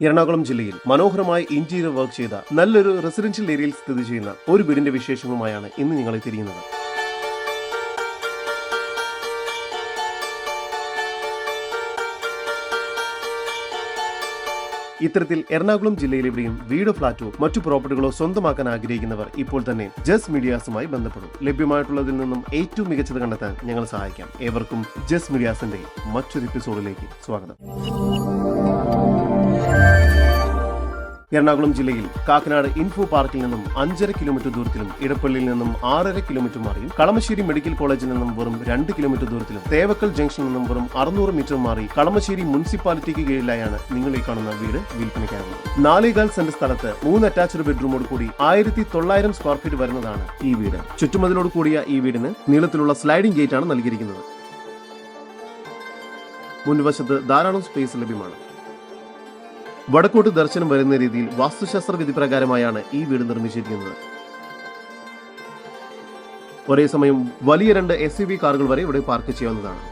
എറണാകുളം ജില്ലയിൽ മനോഹരമായി interior work ചെയ്ത നല്ലൊരു റെസിഡൻഷ്യൽ ഏരിയയിൽ സ്ഥിതി ചെയ്യുന്ന ഒരു വീടിന്റെ വിശേഷങ്ങളുമായാണ് ഇന്ന് ഞങ്ങളെ തിരിയുന്നത്. ഇത്തരത്തിൽ എറണാകുളം ജില്ലയിലെവിടെയും വീടോ ഫ്ളാറ്റോ മറ്റു പ്രോപ്പർട്ടികളോ സ്വന്തമാക്കാൻ ആഗ്രഹിക്കുന്നവർ ഇപ്പോൾ തന്നെ ജസ് മീഡിയാസുമായി ബന്ധപ്പെടും. ലഭ്യമായിട്ടുള്ളതിൽ നിന്നും ഏറ്റവും മികച്ചത് കണ്ടെത്താൻ ഞങ്ങൾ സഹായിക്കാം. ഏവർക്കും ജസ് മീഡിയാസിന്റെ മറ്റൊരു എപ്പിസോഡിലേക്ക് സ്വാഗതം. എറണാകുളം ജില്ലയിൽ കാക്കനാട് ഇൻഫോ പാർക്കിൽ നിന്നും അഞ്ചര കിലോമീറ്റർ ദൂരത്തിലും ഇടപ്പള്ളിയിൽ നിന്നും ആറര കിലോമീറ്റർ മാറിയും കളമശ്ശേരി മെഡിക്കൽ കോളേജിൽ നിന്നും വെറും രണ്ട് കിലോമീറ്റർ ദൂരത്തിലും തേവക്കൽ ജംഗ്ഷനിൽ നിന്നും വെറും അറുന്നൂറ് മീറ്റർ മാറി കളമശ്ശേരി മുനിസിപ്പാലിറ്റിക്ക് കീഴിലായാണ് നിങ്ങൾ ഈ കാണുന്ന വീട് വിൽപ്പനയ്ക്കാകുന്നത് നാലേകാൽ സെന്റ് സ്ഥലത്ത് മൂന്ന് അറ്റാച്ച്ഡ് ബെഡ്റൂമോട് കൂടി ആയിരത്തി തൊള്ളായിരം സ്ക്വയർ ഫീറ്റ് വരുന്നതാണ് ഈ വീട്. ചുറ്റുമതിലോട് കൂടിയ ഈ വീടിന് നീളത്തിലുള്ള സ്ലൈഡിംഗ് ഗേറ്റ് ആണ് നൽകിയിരിക്കുന്നത്. മുൻവശത്ത് ധാരാളം സ്പേസ് ലഭ്യമാണ്. വടക്കോട്ട് ദർശനം വരുന്ന രീതിയിൽ വാസ്തുശാസ്ത്ര വിധി പ്രകാരമായാണ് ഈ വീട് നിർമ്മിച്ചിരിക്കുന്നത്. ഒരേ സമയം വലിയ രണ്ട് എസ് യു വി കാറുകൾ വരെ ഇവിടെ പാർക്ക് ചെയ്യാവുന്നതാണ്.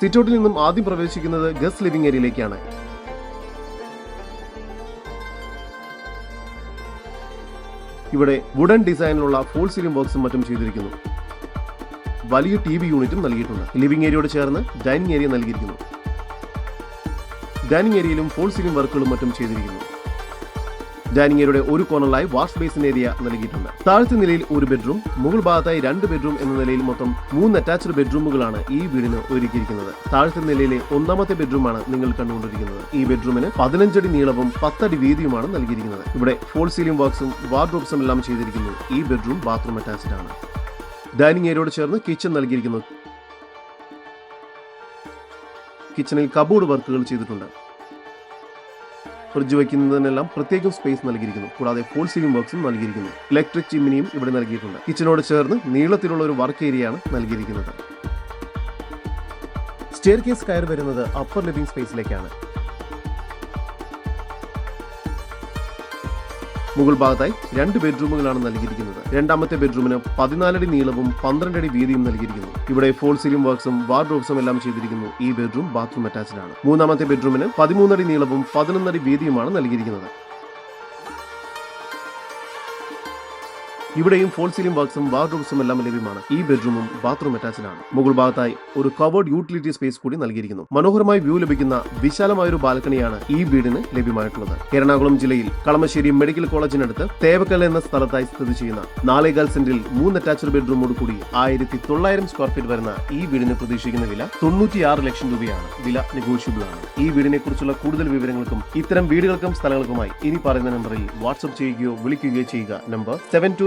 സിറ്റൗട്ടിൽ നിന്നും ആദ്യം പ്രവേശിക്കുന്നത് ഗസ്റ്റ് ലിവിംഗ് ഏരിയയിലേക്കാണ്. ഇവിടെ വുഡൻ ഡിസൈനിലുള്ള ഫോൾ സീലിംഗ് ബോക്സും മറ്റും ചെയ്തിരിക്കുന്നു. വലിയ ടി വി യൂണിറ്റും നൽകിയിട്ടുണ്ട്. ലിവിംഗ് ഏരിയയോട് ചേർന്ന് ഡൈനിങ് ഏരിയ നൽകിയിരിക്കുന്നു. ഡൈനിങ് ഏരിയയിലും ഫോൾ സീലിംഗ് വർക്കുകളും മറ്റും ചെയ്തിരിക്കുന്നു. ഡൈനിങ് ഏരിയയുടെ ഒരു കോർണറിലായി വാഷ് ബേസിൻ ഏരിയ നൽകിയിട്ടുണ്ട്. താഴത്തെ നിലയിൽ ഒരു ബെഡ്റൂം മുകൾ ഭാഗത്തായി രണ്ട് ബെഡ്റൂം എന്ന നിലയിൽ മൊത്തം മൂന്ന് അറ്റാച്ച്ഡ് ബെഡ്റൂമുകളാണ് ഈ വീടിന് ഒരുക്കിയിരിക്കുന്നത്. താഴത്തെ നിലയിലെ ഒന്നാമത്തെ ബെഡ്റൂമാണ് നിങ്ങൾ കണ്ടുകൊണ്ടിരിക്കുന്നത്. ഈ ബെഡ്റൂമിന് പതിനഞ്ചടി നീളവും പത്തടി വീതിയുമാണ് നൽകിയിരിക്കുന്നത്. ഇവിടെ ഫോൾ സീലിംഗ് വർക്ക്സും വാർഡ്രോബ്സും എല്ലാം ചെയ്തിരിക്കുന്നു. ഈ ബെഡ്റൂം ബാത്റൂം അറ്റാച്ച്ഡ് ആണ്. ഡൈനിങ് ഏരിയയോട് ചേർന്ന് കിച്ചൺ നൽകിയിരിക്കുന്നു. കിച്ചണിൽ കബോർഡ് വർക്കുകൾ ചെയ്തിട്ടുണ്ട്. ഫ്രിഡ്ജ് വയ്ക്കുന്നതിനെല്ലാം പ്രത്യേകം സ്പേസ് നൽകിയിരിക്കുന്നു. കൂടാതെ ഫോൾ സീലിംഗ് വർക്ക്സും നൽകിയിരിക്കുന്നു. ഇലക്ട്രിക് ചിമ്മിനിയും ഇവിടെ നൽകിയിട്ടുണ്ട്. കിച്ചണോട് ചേർന്ന് നീളത്തിലുള്ള ഒരു വർക്ക് ഏരിയയാണ് നൽകിയിരിക്കുന്നത്. സ്റ്റെയർ കേസ് കയറി വരുന്നത് അപ്പർ ലിവിംഗ് സ്പേസിലേക്കാണ് മുകൾ ഭാഗത്തായി രണ്ട് ബെഡ്റൂമുകളാണ് നൽകിയിരിക്കുന്നത്. രണ്ടാമത്തെ ബെഡ്റൂമിന് പതിനാലടി നീളവും പന്ത്രണ്ടടി വീതിയും നൽകിയിരിക്കുന്നു. ഇവിടെ ഫോൾ സീലിംഗ് വർക്ക്സും വാർഡ്രോബ്സും എല്ലാം ചെയ്തിരിക്കുന്നു. ഈ ബെഡ്റൂം ബാത്റൂം അറ്റാച്ച്ഡ് ആണ്. മൂന്നാമത്തെ ബെഡ്റൂമിന് പതിമൂന്നടി നീളവും പതിനൊന്നടി വീതിയുമാണ് നൽകിയിരിക്കുന്നത്. ഇവിടെയും ഫോൾ സീലിംഗ് വർക്ക്സും വാർഡ്രോബ്സും എല്ലാം ലഭ്യമാണ്. ഈ ബെഡ്റൂമും ബാത്റൂം അറ്റാച്ച്ഡ് ആണ്. മുകൾ ഭാഗത്തായി ഒരു കവേർഡ് യൂട്ടിലിറ്റി സ്പേസ് കൂടി നൽകിയിരിക്കുന്നു. മനോഹരമായ വ്യൂ ലഭിക്കുന്ന വിശാലമായ ഒരു ബാൽക്കണിയാണ് ഈ വീടിന് ലഭ്യമായിട്ടുള്ളത്. എറണാകുളം ജില്ലയിൽ കളമശ്ശേരി മെഡിക്കൽ കോളേജിനടുത്ത് തേവക്കൽ എന്ന സ്ഥലത്തായി സ്ഥിതി ചെയ്യുന്ന നാലേകാൽ സെന്റിൽ മൂന്ന് അറ്റാച്ച്ഡ് ബെഡ്റൂമോട് കൂടി ആയിരത്തി തൊള്ളായിരം സ്ക്വയർ ഫീറ്റ് വരുന്ന ഈ വീടിന് പ്രതീക്ഷിക്കുന്ന വില തൊണ്ണൂറ്റിയാറ് ലക്ഷം രൂപയാണ്. വില നെഗോഷ്യബിൾ ആണ്. ഈ വീടിനെ കുറിച്ചുള്ള കൂടുതൽ വിവരങ്ങൾക്കും ഇത്തരം വീടുകൾക്കും സ്ഥലങ്ങൾക്കുമായി ഇനി പറയുന്ന നമ്പറിൽ വാട്സ്ആപ്പ് ചെയ്യുകയോ വിളിക്കുകയോ ചെയ്യുക. Number seven two